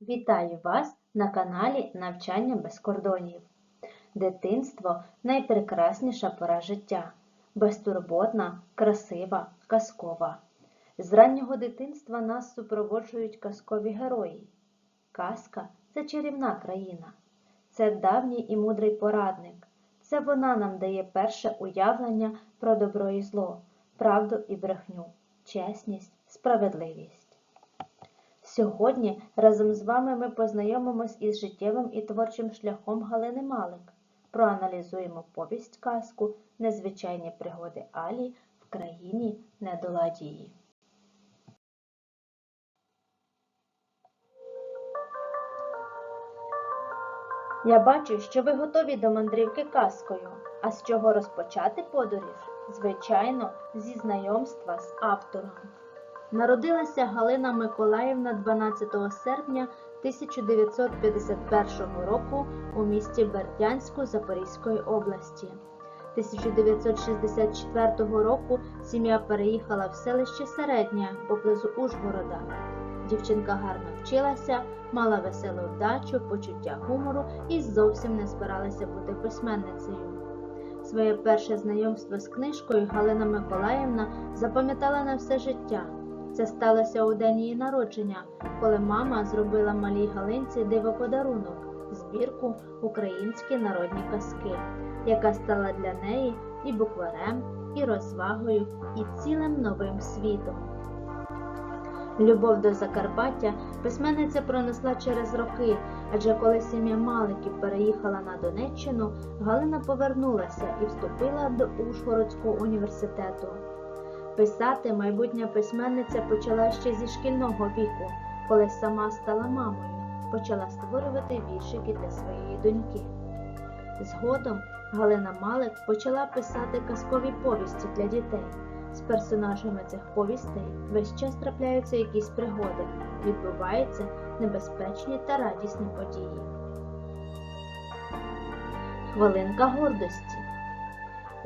Вітаю вас на каналі Навчання без кордонів. Дитинство найпрекрасніша пора життя, безтурботна, красива, казкова. З раннього дитинства нас супроводжують казкові герої. Казка це чарівна країна, це давній і мудрий порадник. Це вона нам дає перше уявлення про добро і зло, правду і брехню, чесність, справедливість. Сьогодні разом з вами ми познайомимось із життєвим і творчим шляхом Галини Малик. Проаналізуємо повість казку Незвичайні пригоди Алі в країні недоладії. Я бачу, що ви готові до мандрівки казкою. А з чого розпочати подорож? Звичайно, зі знайомства з автором. Народилася Галина Миколаївна 12 серпня 1951 року у місті Бердянську Запорізької області. 1964 року сім'я переїхала в селище Середня поблизу Ужгорода. Дівчинка гарно вчилася, мала веселу вдачу, почуття гумору і зовсім не збиралася бути письменницею. Своє перше знайомство з книжкою Галина Миколаївна запам'ятала на все життя. Це сталося у день її народження, коли мама зробила малій Галинці дивоподарунок збірку Українські народні казки, яка стала для неї і букварем, і розвагою, і цілим новим світом. Любов до Закарпаття письменниця пронесла через роки, адже коли сім'я Маликів переїхала на Донеччину, Галина повернулася і вступила до Ужгородського університету. Писати майбутня письменниця почала ще зі шкільного віку, коли сама стала мамою, почала створювати віршики для своєї доньки. Згодом Галина Малик почала писати казкові повісті для дітей. З персонажами цих повістей весь час трапляються якісь пригоди, відбуваються небезпечні та радісні події. Хвилинка гордості.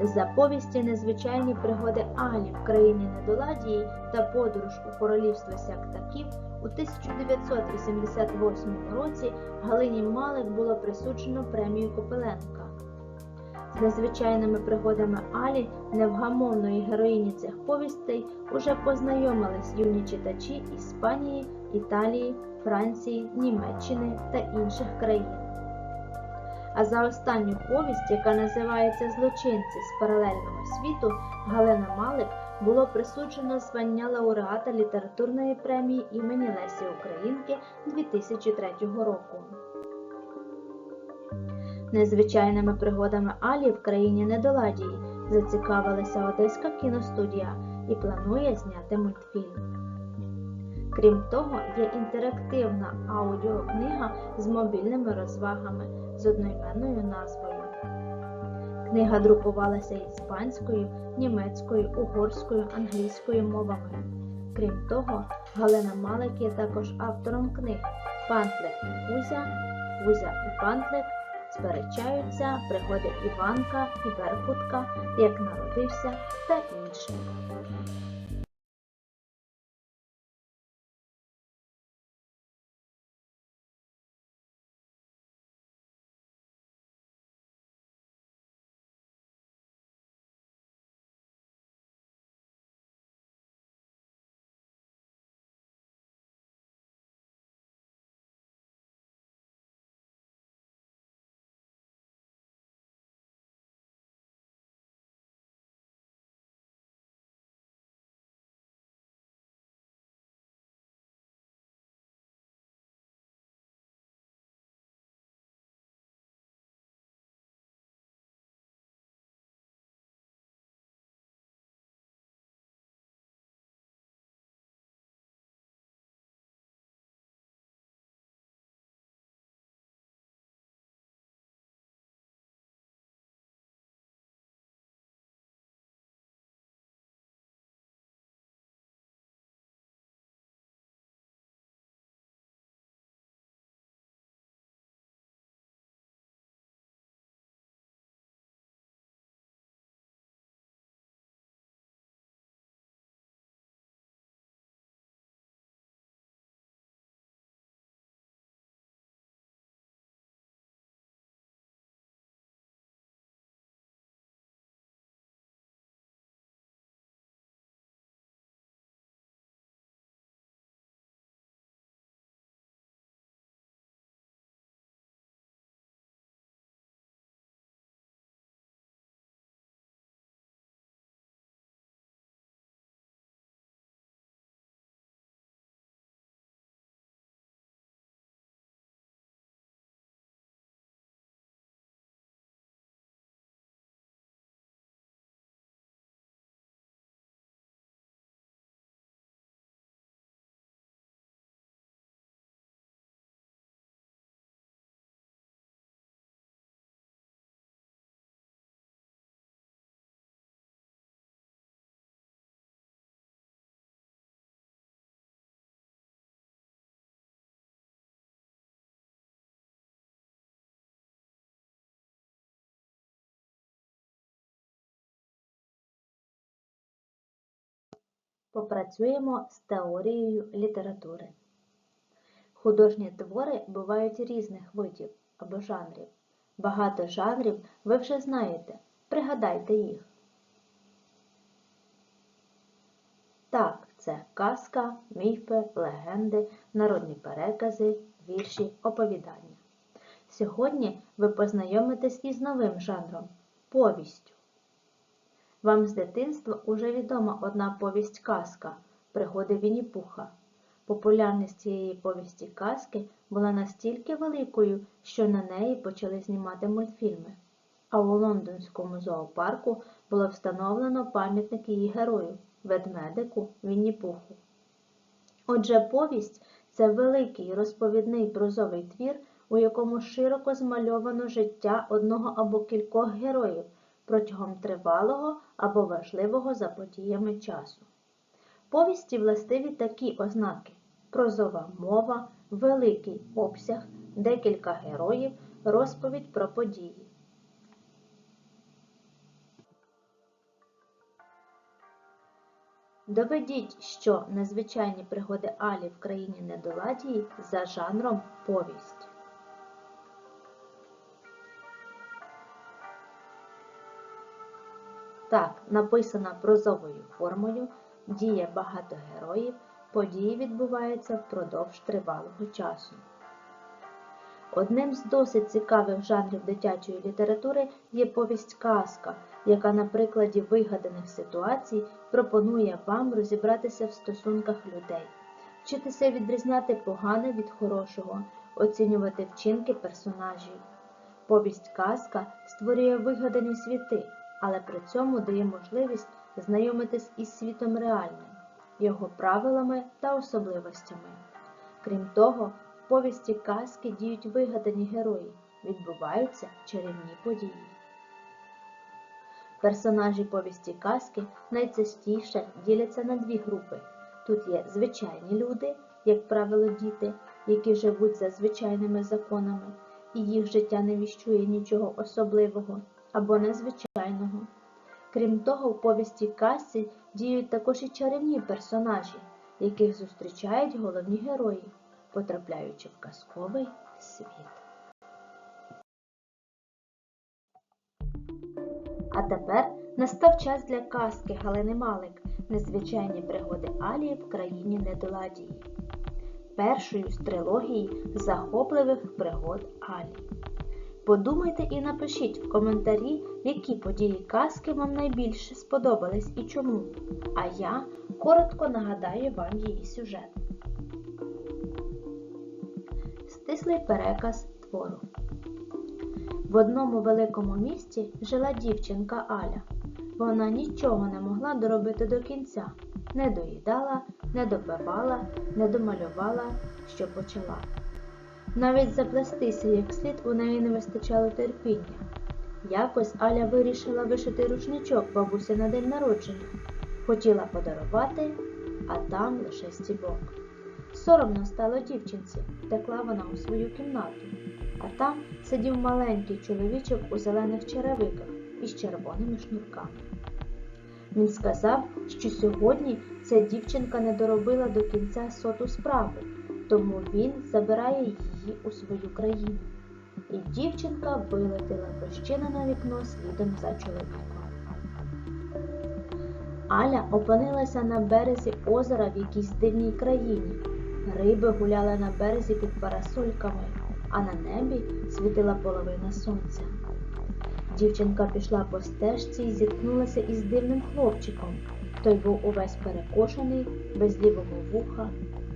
За повісті незвичайні пригоди Алі в країні недоладії та подорож у королівство сяктаків у 1988 році Галині Малик було присуджено премію Копеленка. З незвичайними пригодами Алі, невгамовної героїні цих повістей, уже познайомились юні читачі Іспанії, Італії, Франції, Німеччини та інших країн. А за останню повість, яка називається Злочинці з паралельного світу, Галина Малик було присуджено звання лауреата літературної премії імені Лесі Українки 2003 року. Незвичайними пригодами Алі в країні недоладії зацікавилася Одеська кіностудія і планує зняти мультфільм. Крім того, є інтерактивна аудіокнига з мобільними розвагами з одноіменною назвою. Книга друкувалася іспанською, німецькою, угорською, англійською мовами. Крім того, Галина Малик є також автором книг Пантлик і Кузя, Кузя і Пантлик сперечаються, пригоди Іванка і Беркутка, як народився та інші. Попрацюємо з теорією літератури. Художні твори бувають різних видів або жанрів. Багато жанрів ви вже знаєте. Пригадайте їх. Так, це казка, міфи, легенди, народні перекази, вірші, оповідання. Сьогодні ви познайомитесь із новим жанром повістю. Вам з дитинства уже відома одна повість казка Пригоди Вінні-Пуха. Популярність цієї повісті казки була настільки великою, що на неї почали знімати мультфільми. А у лондонському зоопарку було встановлено пам'ятник її герою ведмедику Вінні-Пуху. Отже, повість це великий розповідний прозовий твір, у якому широко змальовано життя одного або кількох героїв протягом тривалого або важливого за подіями часу. Повісті властиві такі ознаки прозова мова, великий обсяг, декілька героїв, розповідь про події. Доведіть, що незвичайні пригоди Алі в країні недоладії за жанром повість. Так, написана прозовою формою, діє багато героїв, події відбуваються впродовж тривалого часу. Одним з досить цікавих жанрів дитячої літератури є повість казка, яка на прикладі вигаданих ситуацій пропонує вам розібратися в стосунках людей, вчитися відрізняти погане від хорошого, оцінювати вчинки персонажів. Повість казка створює вигадані світи, але при цьому дає можливість знайомитись із світом реальним, його правилами та особливостями. Крім того, в повісті казки діють вигадані герої, відбуваються чарівні події. Персонажі повісті казки найчастіше діляться на дві групи. Тут є звичайні люди, як правило, діти, які живуть за звичайними законами, і їх життя не віщує нічого особливого або незвичайного. Крім того, в повісті казці діють також і чарівні персонажі, яких зустрічають головні герої, потрапляючи в казковий світ. А тепер настав час для казки Галини Малик Незвичайні пригоди Алії в країні недоладії. Першою з трилогії захопливих пригод Алі. Подумайте і напишіть в коментарі, які події казки вам найбільше сподобались і чому. А я коротко нагадаю вам її сюжет. Стислий переказ твору. В одному великому місті жила дівчинка Аля. Вона нічого не могла доробити до кінця, не доїдала, не допивала, не домалювала, що почала. Навіть заплестися як слід у неї не вистачало терпіння. Якось Аля вирішила вишити рушничок бабусі на день народження. Хотіла подарувати, а там лише стібок. Соромно стало дівчинці, втекла вона у свою кімнату, а там сидів маленький чоловічок у зелених черевиках із червоними шнурками. Він сказав, що сьогодні ця дівчинка не доробила до кінця соту справи, тому він забирає її у свою країну. І дівчинка вилетіла в розчинене вікно слідом за чоловіком. Аля опинилася на березі озера в якійсь дивній країні. Риби гуляли на березі під парасольками, а на небі світила половина сонця. Дівчинка пішла по стежці і зіткнулася із дивним хлопчиком. Той був увесь перекошений, без лівого вуха,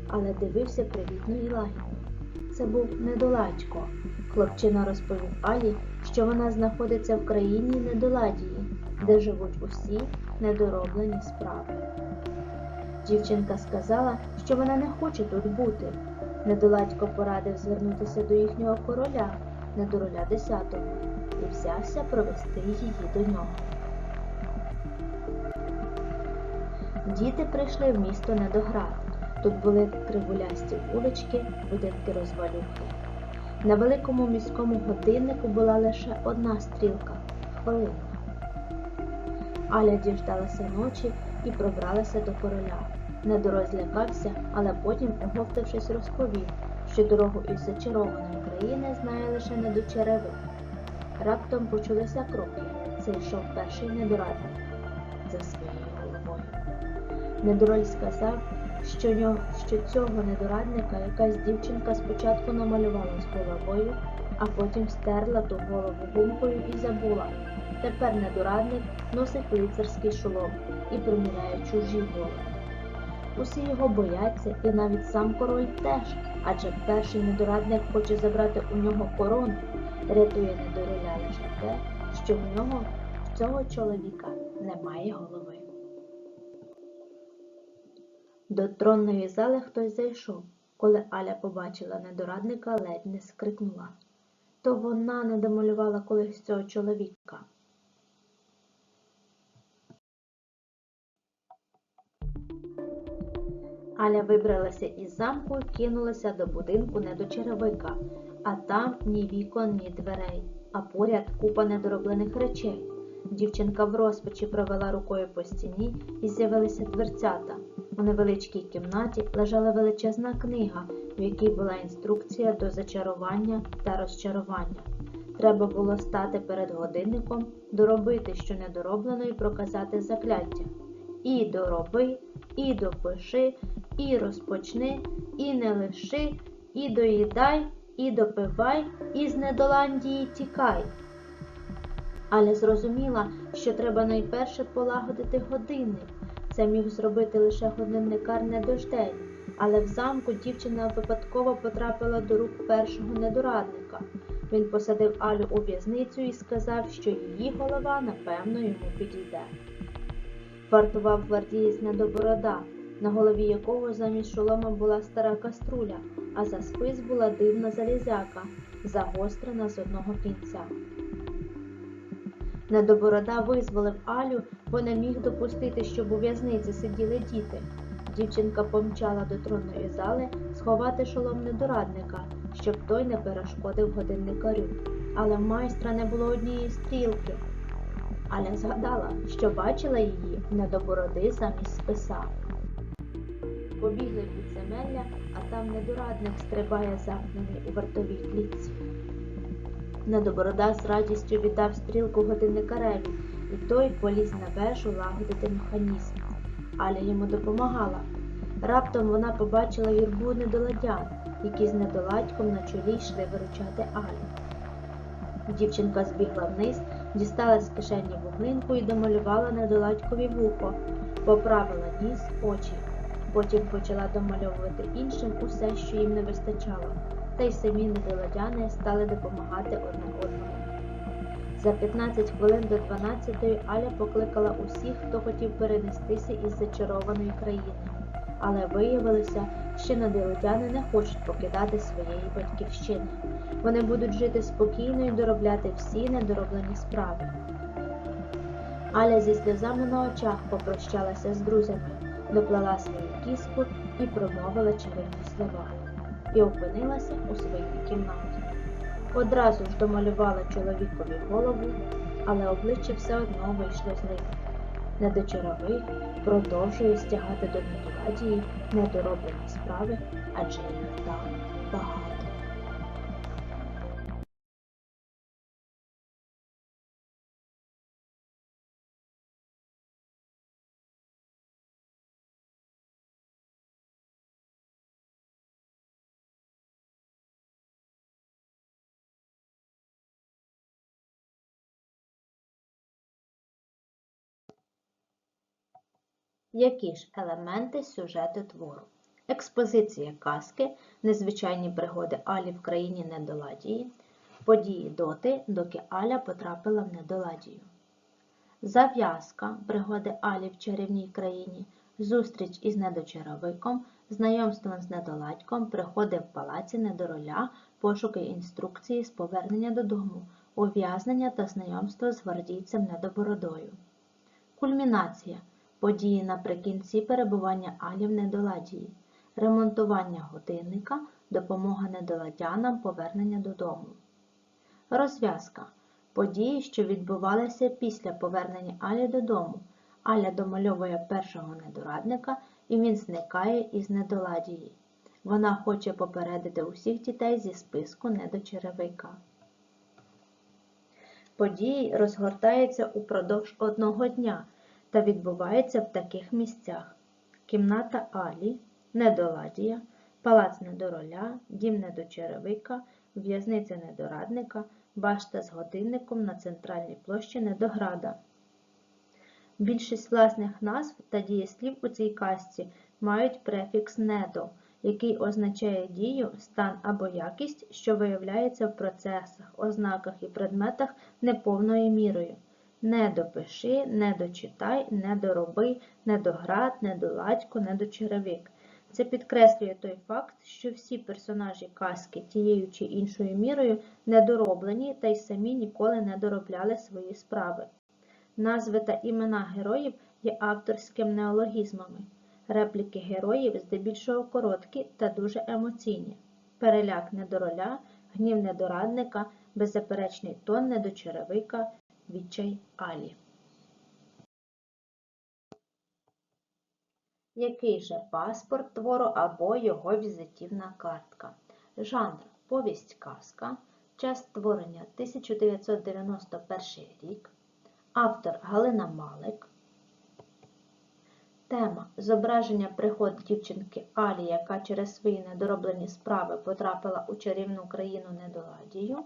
але дивився привітно і лагідно. Це був недолачко. Хлопчина розповів Алі, що вона знаходиться в країні недоладії, де живуть усі недороблені справи. Дівчинка сказала, що вона не хоче тут бути. Недоладько порадив звернутися до їхнього короля, недороля десятого, і взявся провести її до нього. Діти прийшли в місто Недоград. Тут були кривулясті вулички, будинки розвалюхи. На великому міському годиннику була лише одна стрілка хвилина. Аля діждалася ночі і пробралася до короля. Недорой злякався, але потім, оговтавшись, розповів, що дорогу із зачарованої країни знає лише недочеревик. Раптом почулися кроки. Це йшов перший недорадник за своєю головою. Недороль сказав, що, нього, що цього недорадника якась дівчинка спочатку намалювала з головою, а потім стерла ту голову гумкою і забула. Тепер недорадник носить лицарський шолом і приміряє чужі голови. Усі його бояться, і навіть сам король теж, адже перший недорадник хоче забрати у нього корону, рятує недороля лише те, що в нього в цього чоловіка немає голови. До тронної зали хтось зайшов. Коли Аля побачила недорадника, ледь не скрикнула. То вона не домалювала колись цього чоловіка. Аля вибралася із замку і кинулася до будинку недочеревика, а там ні вікон, ні дверей, а поряд купа недороблених речей. Дівчинка в розпачі провела рукою по стіні і з'явилися дверцята. У невеличкій кімнаті лежала величезна книга, в якій була інструкція до зачарування та розчарування. Треба було стати перед годинником, доробити що недороблено і проказати закляття. І дороби, і допиши, і розпочни, і не лиши, і доїдай, і допивай, і з недоландії тікай. Аля зрозуміла, що треба найперше полагодити годинник. Це міг зробити лише годинникар недождень, але в замку дівчина випадково потрапила до рук першого недорадника. Він посадив Алю у в'язницю і сказав, що її голова напевно йому підійде. Вартував гвардієць недоборода, на голові якого замість шолома була стара каструля, а за спис була дивна залізяка, загострена з одного кінця. Недоборода визволив Алю, бо не міг допустити, щоб у в'язниці сиділи діти. Дівчинка помчала до тронної зали сховати шолом недорадника, щоб той не перешкодив годинникарю. Але в майстра не було однієї стрілки. Аля згадала, що бачила її недобороди замість списа. Побігли в підземелля, а там недорадник стрибає замкнений у вартовій клітці. Недоборода з радістю віддав стрілку годинникареві, і той поліз на вежу лагодити механізм. Аля йому допомагала. Раптом вона побачила юрбу недоладян, які з недоладьком на чолі йшли виручати Алю. Дівчинка збігла вниз, дістала з кишені вуглинку і домалювала недоладькові вухо, поправила ніс, очі. Потім почала домальовувати іншим усе, що їм не вистачало, та й самі недоладяни стали допомагати одне одному. За 15 хвилин до 12-ї Аля покликала усіх, хто хотів перенестися із зачарованої країни. Але виявилося, що недолетяни не хочуть покидати своєї батьківщини. Вони будуть жити спокійно і доробляти всі недороблені справи. Аля зі сльозами на очах попрощалася з друзями, доплала свою кіску і промовила чарівні слова, і опинилася у своїй кімнаті. Одразу ж домалювала чоловікові голову, але обличчя все одно вийшло злим. Недочаровий продовжує стягати до недоладії недороблені справи, адже їх так Які ж елементи сюжету твору? Експозиція казки, незвичайні пригоди Алі в країні Недоладії, події доти, доки Аля потрапила в Недоладію. Зав'язка пригоди Алі в чарівній країні, зустріч із недочаровиком, знайомство з недоладьком, приходи в палаці недороля, пошуки інструкції з повернення додому, ув'язнення та знайомство з гвардійцем недобородою. Кульмінація події наприкінці перебування Алі в недоладії, ремонтування годинника, допомога недоладянам, повернення додому. Розв'язка події, що відбувалися після повернення Алі додому, Аля домальовує першого недорадника, і він зникає із недоладії. Вона хоче попередити усіх дітей зі списку недочеревика. Події розгортаються упродовж одного дня та відбуваються в таких місцях: кімната Алі, Недоладія, палац недороля, дім недочеревика, в'язниця недорадника, башта з годинником на центральній площі Недограда. Більшість власних назв та дієслів у цій казці мають префікс «недо», який означає дію, стан або якість, що виявляється в процесах, ознаках і предметах неповною мірою. Недопиши, недочитай, недороби, недоград, недоладько, недочеревик. Це підкреслює той факт, що всі персонажі казки тією чи іншою мірою недороблені та й самі ніколи не доробляли свої справи. Назви та імена героїв є авторським неологізмами. Репліки героїв здебільшого короткі та дуже емоційні. Переляк недороля, гнів недорадника, беззаперечний тон недочеревика, відчай Алі. Який же паспорт твору або його візитівна картка? Жанр повість казка. Час створення 1991 рік. Автор Галина Малик. Тема зображення приход дівчинки Алі, яка через свої недороблені справи потрапила у чарівну країну недоладію.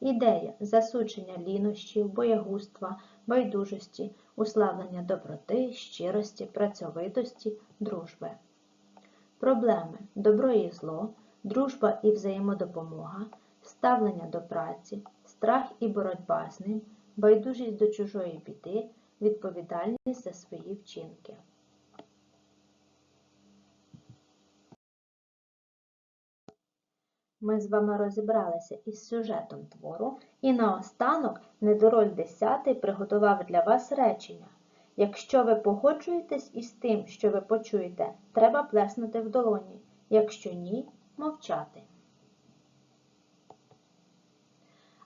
Ідея засудження лінощів, боягузтва, байдужості, уславлення доброти, щирості, працьовитості, дружби. Проблеми добро і зло, дружба і взаємодопомога, ставлення до праці, страх і боротьба з ним, байдужість до чужої біди, відповідальність за свої вчинки. Ми з вами розібралися із сюжетом твору, і наостанок недороль 10 приготував для вас речення. Якщо ви погоджуєтесь із тим, що ви почуєте, треба плеснути в долоні. Якщо ні, мовчати.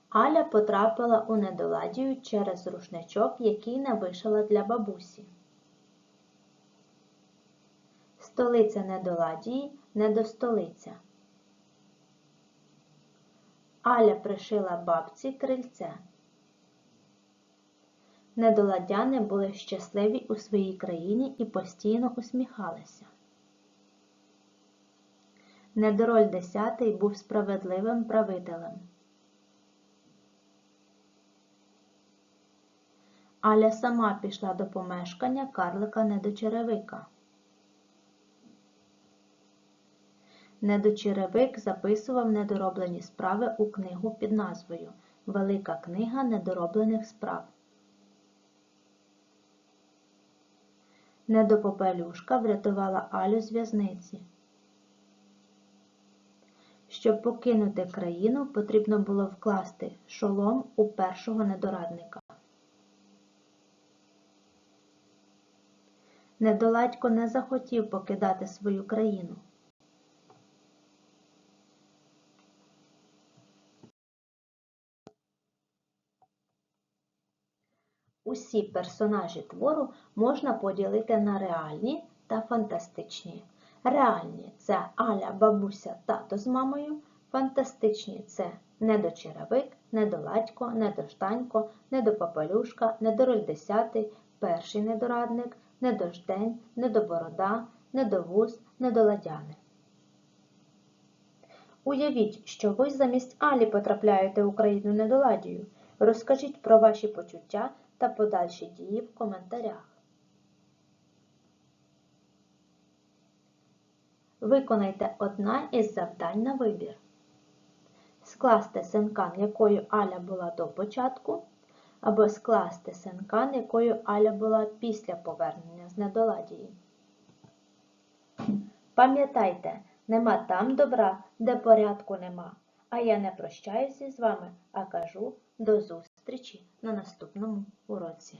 Аля потрапила у недоладію через рушничок, який навишила для бабусі. Столиця недоладії недостолиця. Аля пришила бабці крильце. Недоладяни були щасливі у своїй країні і постійно усміхалися. Недороль десятий був справедливим правителем. Аля сама пішла до помешкання карлика недочеревика. Недочеревик записував недороблені справи у книгу під назвою Велика книга недороблених справ. Недопопелюшка врятувала Алю з в'язниці. Щоб покинути країну, потрібно було вкласти шолом у першого недорадника. Недоладько не захотів покидати свою країну. Усі персонажі твору можна поділити на реальні та фантастичні. Реальні це Аля, бабуся, тато з мамою. Фантастичні це недочеревик, недоладько, недоштанько, недопапелюшка, недороль десятий, перший недорадник, недождень, недоборода, недовуз, недоладяни. Уявіть, що ви замість Алі потрапляєте у країну недоладію. Розкажіть про ваші почуття та подальші дії в коментарях. Виконайте одна із завдань на вибір. Скласти синкан, якою Аля була до початку, або скласти синкан, якою Аля була після повернення з недоладії. Пам'ятайте, нема там добра, де порядку нема. А я не прощаюся з вами, а кажу до зустрічі на наступному уроці.